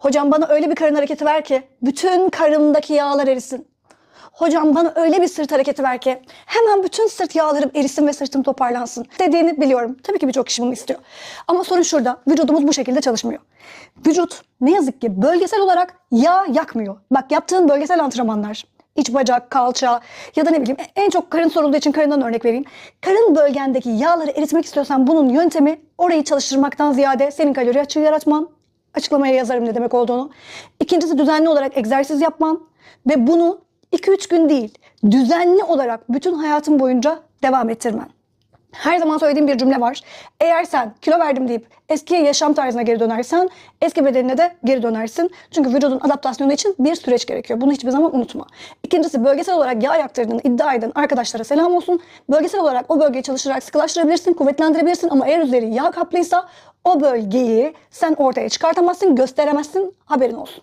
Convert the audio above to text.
Hocam bana öyle bir karın hareketi ver ki bütün karımdaki yağlar erisin. Hocam bana öyle bir sırt hareketi ver ki hemen bütün sırt yağlarım erisin ve sırtım toparlansın dediğini biliyorum. Tabii ki birçok kişi bunu istiyor. Ama sorun şurada. Vücudumuz bu şekilde çalışmıyor. Vücut ne yazık ki bölgesel olarak yağ yakmıyor. Bak yaptığın bölgesel antrenmanlar, iç bacak, kalça ya da ne bileyim en çok karın sorulduğu için karından örnek vereyim. Karın bölgendeki yağları eritmek istiyorsan bunun yöntemi orayı çalıştırmaktan ziyade senin kalori açığı yaratman, açıklamaya yazarım ne demek olduğunu. İkincisi düzenli olarak egzersiz yapman ve bunu 2-3 gün değil, düzenli olarak bütün hayatın boyunca devam ettirmen. Her zaman söylediğim bir cümle var. Eğer sen kilo verdim deyip eski yaşam tarzına geri dönersen eski bedenine de geri dönersin. Çünkü vücudun adaptasyonu için bir süreç gerekiyor. Bunu hiçbir zaman unutma. İkincisi bölgesel olarak yağ yaktırdığını iddia eden arkadaşlara selam olsun. Bölgesel olarak o bölgeyi çalıştırarak sıkılaştırabilirsin, kuvvetlendirebilirsin ama eğer üzeri yağ kaplıysa o bölgeyi sen ortaya çıkartamazsın, gösteremezsin. Haberin olsun.